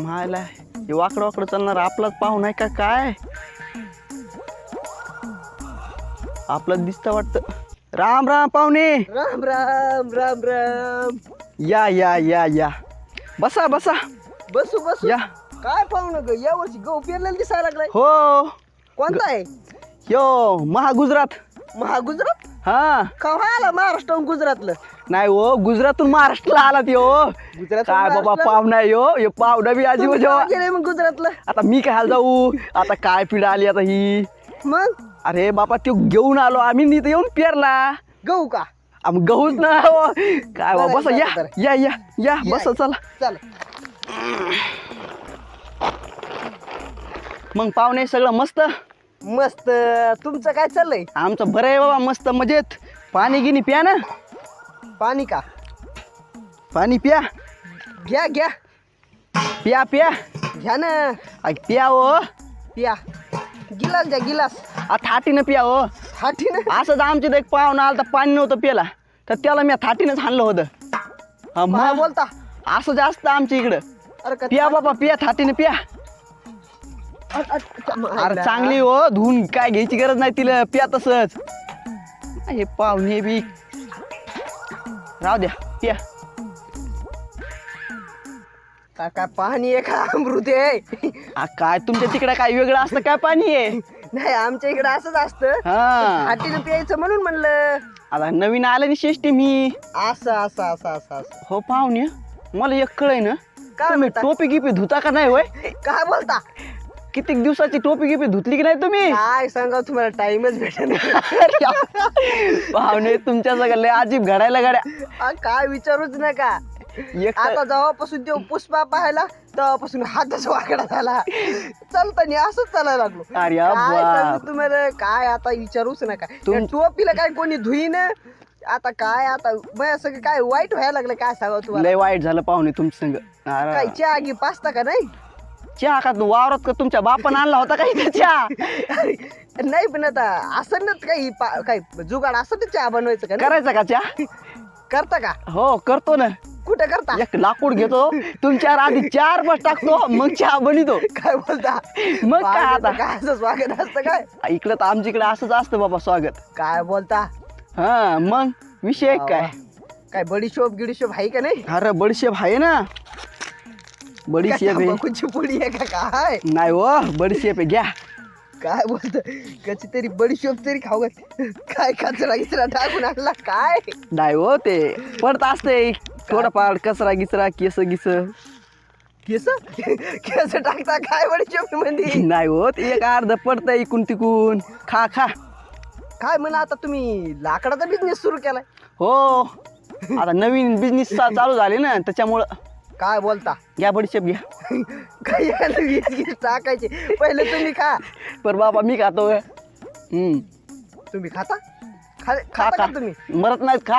मायला हे वाकडं वाकडं चालणार आपलाच पाहून आहे का काय? आपलं दिसतं वाटतं. राम राम पाहुणे. राम राम राम राम. या या या या. बसा बसा. बसू बसू. या. काय पाहू नका या वर्षी गहू पेरलेला दिसायला लागलाय. हो. कोणता आहे? यो महागुजरात. महागुजरात? हा. कव्हा आला महाराष्ट्र गुजरातलं? नाही हो गुजरातून महाराष्ट्रला आला ते हो. गुजरातून काय बाबा? पाहुणा आहे हो हे पाहुणा बी आजी तुम्ही म्हणजे केव्हा गेले मग गुजरातलं? आता मी काय जाऊ? आता काय पिढा आली आता ही? मग? अरे बाबा तो घेऊन आलो आम्ही नीत येऊन पेरला. गहू का? आम गहूच ना हो. काय बाबा बसा या. या या या बसा. चला. चल. मग पाहुणे सगळं मस्त? मस्त तुमचं काय चाललंय? आमचं बरं आहे बाबा मस्त मजेत. पाणी गिनी प्या ना. पाणी का? पाणी प्या. घ्या घ्या. प्या प्या. घ्या ना. प्या हो. पिया. गिलास घ्या गिलास. आ थाटीनं प्या हो. हाठी ना असंच आमच्यात एक पाहुणा आला तर पाणी नव्हतं प्याला तर त्याला मी थाटीनंच हाणलं होतं. हा, मग? बोलता. असं जास्त आमच्या इकडं. अरे का- प्या बाबा प्या थाटीनं प्या. अरे, चांगली हो धुवून काय घ्यायची गरज नाही तिला प्या तसंच. हे पाहुणे बी. राहू द्या प्या. काय काय पाणी आहे का अमृत आहे? आ, काय तुमच्या तिकडे काय वेगळं असतं काय पाणी आहे? नाही आमच्या इकडे असंच असतं. हा. हाटीनं प्यायचं म्हणून म्हणलं. आता नवीन आलं ना श्रेष्ठी मी. असं असं असं असं असं. हो पाहुणे. मला एक कळय ना तुम्ही म्हणता? टोपी गिपी धुता का नाही होय? काय बोलता? कितीक दिवसाची टोपी गिपी धुतली की नाही तुम्ही? काय सांगा तुम्हाला टाइमच भेटेल पाहुणे तुमच्या सगळं लय अजीब घडायला गाड्या काय विचारूच नका. आता जेव्हापासून तो पुष्पा पाहायला तेव्हापासून हातच वाकडा झाला. चालताना असंच चालायला लागलो. अरे तुम्हाला? काय आता विचारूच नका. टोपीला काय कोणी धुईन? आता काय आता मग सगळं काय वाईट व्हायला लागलं काय सांगा तुम्हाला? वाईट झालं पाहुणे तुमच्या संग. काय चहा पाचता का नाही? चहा का तू वावरात का तुमच्या बापानं आणला होता का इथं चहा? नाही पण आता असं ना काही पा- काही जुगाड असं ना चहा बनवायचं का नाही? करायचा का चहा? करता का? हो करतो ना. कुठं करता? एक लाकूड घेतो तुमच्यावर आधी चार बस टाकतो मग चहा बनितो. काय बोलता? मग काय आता? काय असं स्वागत असतं काय? इकडं तर आमच्या इकडे असंच असतं बाबा स्वागत. काय बोलता? हा मग विषय काय? काय बडीशोप गिडीशोप आहे का नाही? अरे बडीशेप आहे ना. बडीशेप आहे. पुडी आहे का काय? नाही हो बडीशेप आहे घ्या. काय बोलत? कशी तरी बडीशोप तरी खाऊ घात- काय कचरा गिचरा टाकून आणला काय? नाही हो ते पडत असते थोडंफार कचरा गिचरा केस गिस. केस? केस टाकता काय बडीशोपमध्ये नाही हो ते एक अर्ध पडतंय इकून तिकून. खा खा. काय म्हणा आता तुम्ही लाकडाचा बिझनेस सुरू केलाय. हो आता नवीन बिझनेस चालू झाले ना त्याच्यामुळं काय बोलता? घ्या बडीशेप घ्या. काय याला वीज गीज टाकायचे. पहिले तुम्ही खा. पर बाबा मी खातो. हम्म. तुम्ही खाता? खा खा खाता का तुम्ही? मरत नाहीत खा.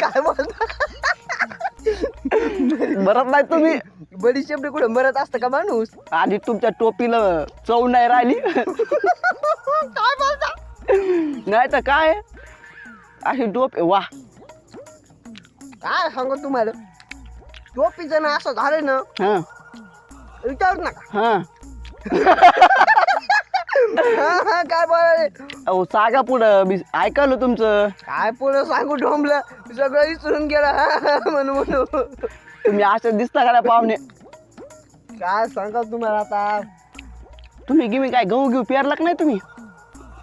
काय बोलता? मरत नाहीत तुम्ही. बडीशेप कुठे मरत असतं का माणूस? आधी तुमच्या टोपीला चव नाही राहिली. काय बोलता? नाही तर काय? अशी टोपी वा. काय सांगू तुम्हाला? टोपीचं ना असं झालं ना हा. विचारू नका. हा. हा, हा, काय बोलाय अहो सांगा पुढं मी ऐकलं तुमचं. काय पुढं सांगू ढोंबलं सगळं विसरून गेलं. हा, हा, म्हणून म्हणून. तुम्ही असं दिसता का पाहुणे? काय सांगा तुम्हाला आता? तुम्ही गिमी काय गहू घेऊ पेरला का नाही तुम्ही?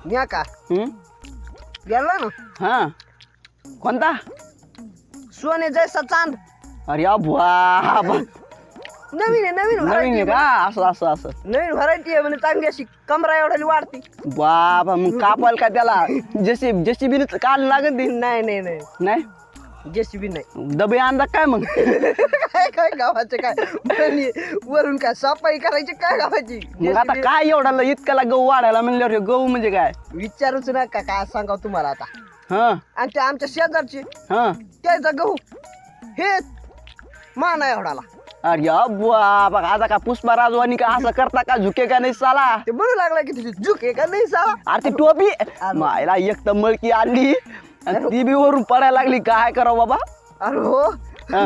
न्या का? गेला ना? हा. कोणता? सोने जैसा चांद. अरे या बुवा बा. नवीन आहे नवीन नवीन आहे variety का? आहे. असं असं असं. नवीन व्हरायटी आहे म्हणजे चांगली अशी कमरा एवढ्याली वाढती. बाबा मग कापाल का त्याला? जशी जशी बी काल लागत ती. नाही नाही नाही. नाही? जेसीबी नाही. डबे आणला काय मग? काय काय गावाचे काय? आणि वरून काय सफाई करायची काय गावाची? मग आता JCB काय एवढा इतक्याला गहू वाढायला म्हणल्यावर हे गहू म्हणजे काय? विचारूच नका काय सांगा तुम्हाला आता. हा. आणि ते आमच्या शेजारचे हा. त्याचा गहू. हे मान एवढाला. अरे बुवा बघा आता का पुष्पा राजवानी का असं करता का? झुके का नाही साला? ते म्हणू लागला की तुझी झुक का नाही साला? अरे ती टोपी? मायला एक तर मळकी आणली. आणि ती बी वरून पडायला लागली. काय करावं बाबा? अरे हो. हा.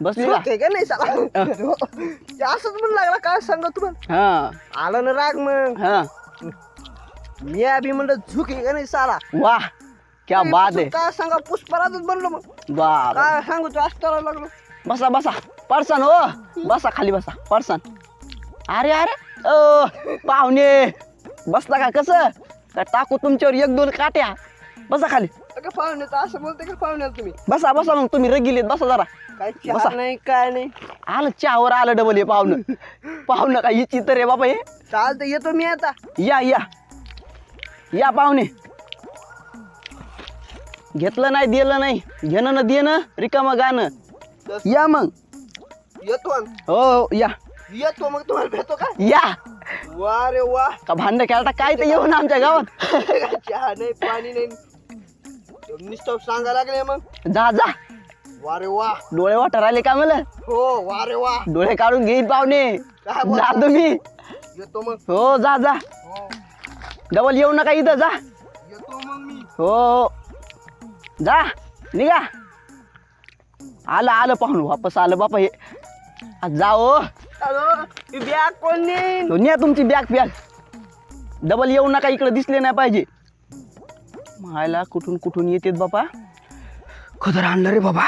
बसली का? झोके का नाही साला? हो. ते असंच म्हणून लागला काय सांगा तुम्हाला हा. आला ना राग मग. हा. मी अभि म्हणलं झुके का नाही साला? वा क्या बात आहे. काय सांगा पुष्पराजच बनलो मग. बाप काय सांगू तू असं करायला लागलो. बसा बसा. पडसान हो. बसा खाली बसा. पडसान. अरे अरे. ओ पाहुणे. बसता का कसं? का टाकू तुमच्यावर एक दोन काट्या? बसा खाली. का पाहुणे असं बोलते का पाहुण्याला तुम्ही? बसा बसा मग तुम्ही रगिलेत. बसा जरा. काय बसा. चहा नाही काय नाही. आलं चहावर आलं डबल हे पाहुणं. पाहुणं का ही चित्र आहे बाबा हे. चालतं येतो मी आता. या या. या पाहुणे. घेतलं नाही दिलं नाही. घेणं न देणं रिकामं गाणं. या मग. येतो आम्ही. हो या. येतो मग तुम्हाला भेटतो का? या. वा रे वा. का भांडण खेळता काय तर येऊ ना आमच्या गावात? चहा नाही पाणी नाही. नुसतं सांगा लागले मग. जा जा. वा रे वा. डोळे वाटर राहिले का मला हो वा रे वा. डोळे काढून घेईन पाहुणे. काय बोलता? जा तुम्ही. येतो मग. हो जा जा. हो. डबल येऊ नका इथं जा. येतो मग मी. हो हो. जा निघा. आलं आलं पाहून वापस आलं बापा हे. आज जा हो. बॅग कोण नेईन? तो न्या तुमची बॅग बॅग डबल येऊ नका इकडे दिसले नाही पाहिजे. मायला कुठून कुठून येतेत बाबा खदर आणलं रे बाबा.